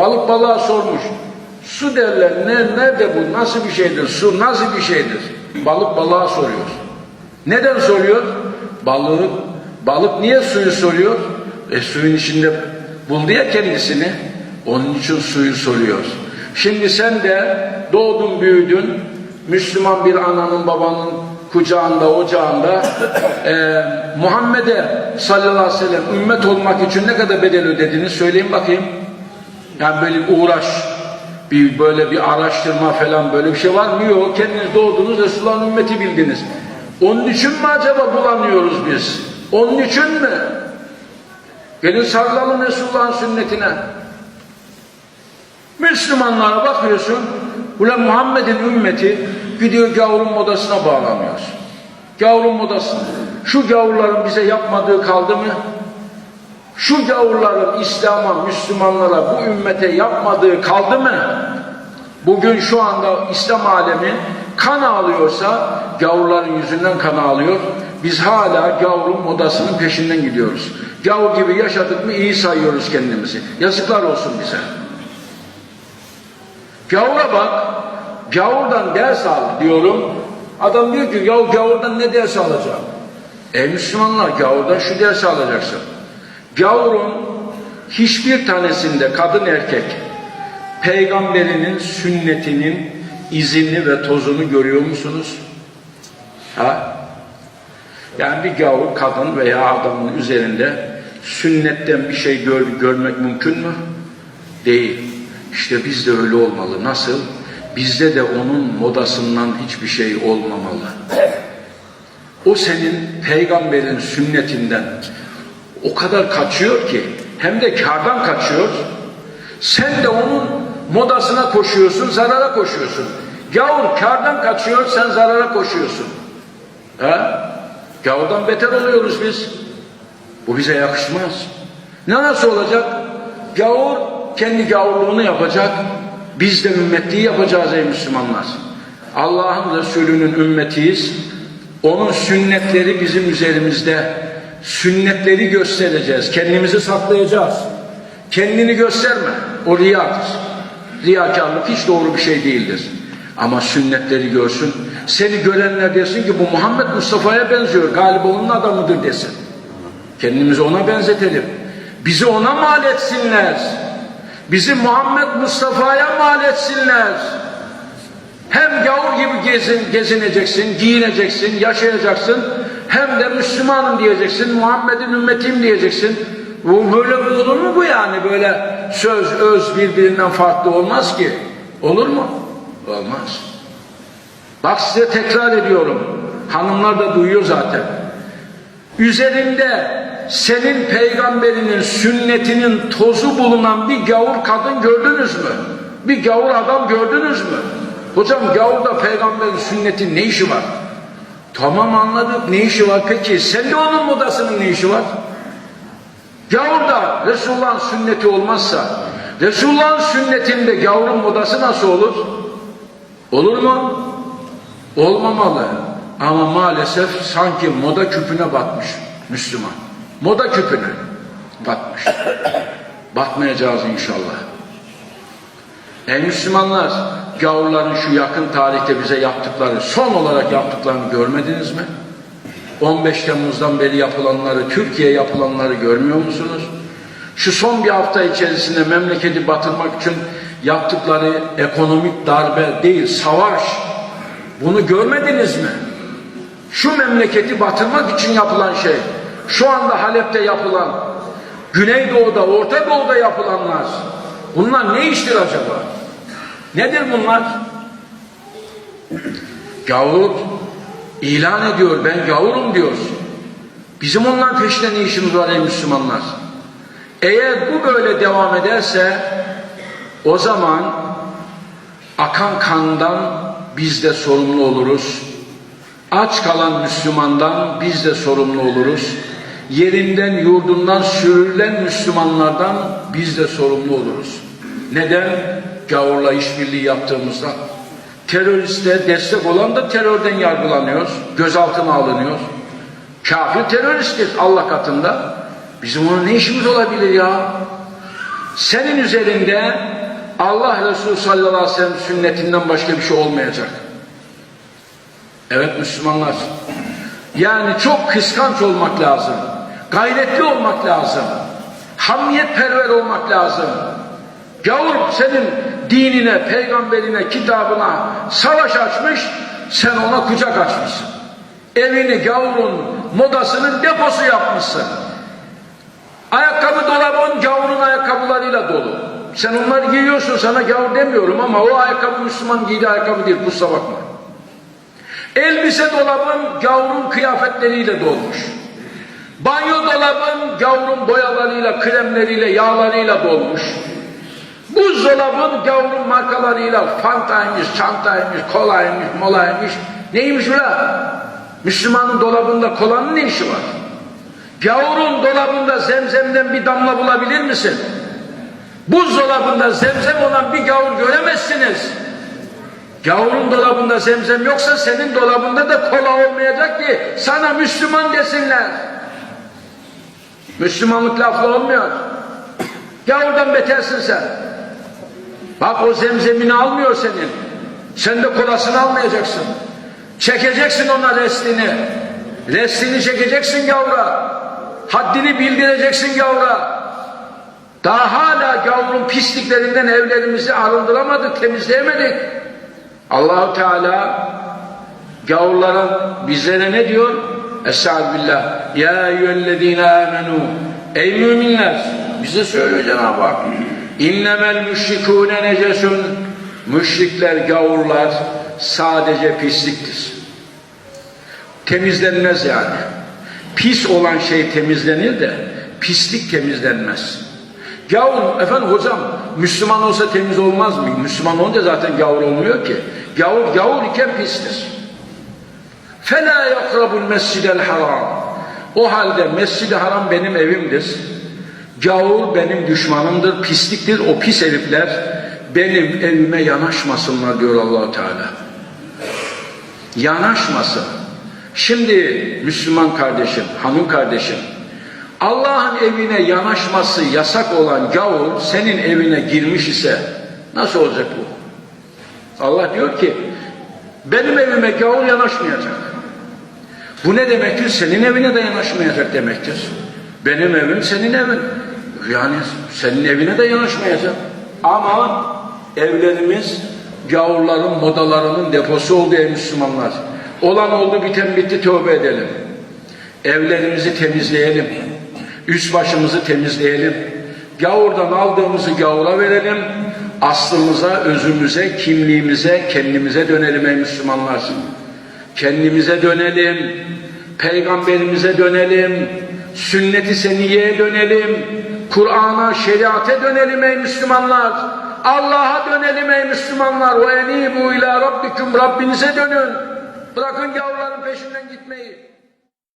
Balık balığa sormuş. Su derler. Ne, nerede bu? Nasıl bir şeydir? Su nasıl bir şeydir? Balık balığa soruyor. Neden soruyor? Balık, balık niye suyu soruyor? E suyun içinde buldu ya kendisini. Onun için suyu soruyor. Şimdi sen de doğdun büyüdün. Müslüman bir ananın babanın kucağında ocağında e, Muhammed'e sallallahu aleyhi ve sellem ümmet olmak için ne kadar bedel ödediniz söyleyin bakayım. Yani böyle uğraş, bir böyle bir araştırma falan böyle bir şey var mı? Yok. Kendiniz doğdunuz Resulullah'ın ümmeti bildiniz. Onun için mi acaba bulanıyoruz biz? Onun için mi? Gelin sarılalım Resulullah'ın sünnetine. Müslümanlara bakıyorsun, ulan Muhammed'in ümmeti gidiyor gavurun modasına bağlanıyor. Gavurun modası. Şu gavurların bize yapmadığı kaldı mı? Şu gavurların İslam'a, Müslümanlara, bu ümmete yapmadığı kaldı mı? Bugün şu anda İslam alemi kan ağlıyorsa gavurların yüzünden kan ağlıyor. Biz hala gavurun modasının peşinden gidiyoruz. Gavur gibi yaşadık mı iyi sayıyoruz kendimizi. Yazıklar olsun bize. Gavura bak, gavurdan ders al diyorum. Adam diyor ki ya gavurdan ne ders alacağım? Ey Müslümanlar gavurdan şu dersi alacaksın. Gavurun hiçbir tanesinde kadın erkek peygamberinin sünnetinin izini ve tozunu görüyor musunuz? Ha? Yani bir gavur kadın veya adamın üzerinde sünnetten bir şey gör, görmek mümkün mü? Değil. İşte biz de öyle olmalı. Nasıl? Bizde de onun modasından hiçbir şey olmamalı. O senin peygamberin sünnetinden o kadar kaçıyor ki hem de kardan kaçıyor. Sen de onun modasına koşuyorsun, zarara koşuyorsun. Gavur kardan kaçıyor, sen zarara koşuyorsun. Ha? Gavurdan beter oluyoruz biz. Bu bize yakışmaz. Ne nasıl olacak? Gavur kendi gavurluğunu yapacak. Biz de ümmetliği yapacağız ey Müslümanlar. Allah'ın Resulü'nün ümmetiyiz. Onun sünnetleri bizim üzerimizde. Sünnetleri göstereceğiz. Kendimizi saklayacağız. Kendini gösterme. O riyadır. Riyakarlık hiç doğru bir şey değildir. Ama sünnetleri görsün. Seni görenler desin ki bu Muhammed Mustafa'ya benziyor. Galiba onun adamıdır desin. Kendimizi ona benzetelim. Bizi ona mal etsinler. Bizi Muhammed Mustafa'ya mal etsinler. Hem gavur gibi gezin, gezineceksin, giyineceksin, yaşayacaksın. Hem de Müslümanım diyeceksin, Muhammed'in ümmetiyim diyeceksin. Bu böyle olur mu bu yani? Böyle söz, öz birbirinden farklı olmaz ki. Olur mu? Olmaz. Bak size tekrar ediyorum. Hanımlar da duyuyor zaten. Üzerinde senin peygamberinin sünnetinin tozu bulunan bir gavur kadın gördünüz mü? Bir gavur adam gördünüz mü? Hocam gavurda peygamberin sünnetin ne işi var? Tamam anladık ne işi var peki sen de onun modasının ne işi var? Gavurda Resulullah'ın sünneti olmazsa Resulullah'ın sünnetinde gavurun modası nasıl olur? Olur mu? Olmamalı. Ama maalesef sanki moda küpüne batmış Müslüman. Moda küpüne batmış. Batmayacağız inşallah. Ey Müslümanlar, gavurların şu yakın tarihte bize yaptıkları, son olarak yaptıklarını görmediniz mi? 15 Temmuz'dan beri yapılanları, Türkiye yapılanları görmüyor musunuz? Şu son bir hafta içerisinde memleketi batırmak için yaptıkları ekonomik darbe değil, savaş. Bunu görmediniz mi? Şu memleketi batırmak için yapılan şey, şu anda Halep'te yapılan, Güneydoğu'da, Orta Doğu'da yapılanlar, bunlar ne iştir acaba? Nedir bunlar? Gavur ilan ediyor, ben gavurum diyor. Bizim onların peşinde ne işimiz var ey Müslümanlar? Eğer bu böyle devam ederse, o zaman akan kandan biz de sorumlu oluruz. Aç kalan Müslümandan biz de sorumlu oluruz. Yerinden yurdundan sürülen Müslümanlardan biz de sorumlu oluruz. Neden? Gavurla işbirliği yaptığımızda. Teröriste destek olan da terörden yargılanıyor, gözaltına alınıyor. Kafir teröristtir Allah katında. Bizim onun ne işimiz olabilir ya? senin üzerinde Allah Resulü sallallahu aleyhi ve sellem sünnetinden başka bir şey olmayacak. Evet Müslümanlar. Yani çok kıskanç olmak lazım. Gayretli olmak lazım. Hamiyetperver olmak lazım. Gavur senin dinine, peygamberine, kitabına savaş açmış, sen ona kucak açmışsın. Evini gavurun modasının deposu yapmışsın. Ayakkabı dolabın gavurun ayakkabılarıyla dolu. Sen onları giyiyorsun sana gavur demiyorum ama o ayakkabı Müslüman giydiği ayakkabı değil kusura bakma. Elbise dolabın gavurun kıyafetleriyle dolmuş. Banyo dolabın gavurun boyalarıyla, kremleriyle, yağlarıyla dolmuş. Buzdolabın gavurun markalarıyla fantaymış, çantaymış, kolaymış, molaymış. Neymiş ula? Müslümanın dolabında kolanın ne işi var? Gavurun dolabında zemzemden bir damla bulabilir misin? Buzdolabında zemzem olan bir gavur göremezsiniz. Gavurun dolabında zemzem yoksa senin dolabında da kola olmayacak ki sana Müslüman desinler. Müslümanlık lafla olmuyor. Gavurdan betersin sen. Bak o zemzemini almıyor senin. Sen de kolasını almayacaksın. Çekeceksin ona restini. Restini çekeceksin gavura. Haddini bildireceksin gavura. Daha hala gavurun pisliklerinden evlerimizi arındıramadık, temizleyemedik. Allahu Teala gavurlara bizlere ne diyor? Estağfirullah. Ya eyyühellezine amenu. Ey müminler. Bize söylüyor Cenab-ı Hak. İnnemel müşrikûne necesun. Müşrikler, gavurlar sadece pisliktir. Temizlenmez yani. Pis olan şey temizlenir de pislik temizlenmez. Gavur, efendim hocam Müslüman olsa temiz olmaz mı? Müslüman olunca zaten gavur olmuyor ki. Gavur, gavur iken pistir. فَلَا يَقْرَبُ الْمَسْجِدَ الْحَرَامِ O halde Mescid-i Haram benim evimdir. Gavur benim düşmanımdır, pisliktir. O pis herifler benim evime yanaşmasınlar diyor allah Teala. Yanaşmasın. Şimdi Müslüman kardeşim, hanım kardeşim, Allah'ın evine yanaşması yasak olan gavur senin evine girmiş ise nasıl olacak bu? Allah diyor ki benim evime gavur yanaşmayacak. Bu ne demektir? Senin evine de yanaşmayacak demektir. Benim evim senin evin. Yani senin evine de yanaşmayacak. Ama evlerimiz gavurların modalarının deposu oldu ey Müslümanlar. Olan oldu biten bitti tövbe edelim. Evlerimizi temizleyelim. Üst başımızı temizleyelim. Gavurdan aldığımızı gavura verelim. Aslımıza, özümüze, kimliğimize, kendimize dönelim ey Müslümanlar. Kendimize dönelim. Peygamberimize dönelim. Sünnet-i seniyeye dönelim. Kur'an'a, şeriate dönelim ey Müslümanlar. Allah'a dönelim ey Müslümanlar. Ve enibu ila rabbikum Rabbinize dönün. Bırakın gavurların peşinden gitmeyi.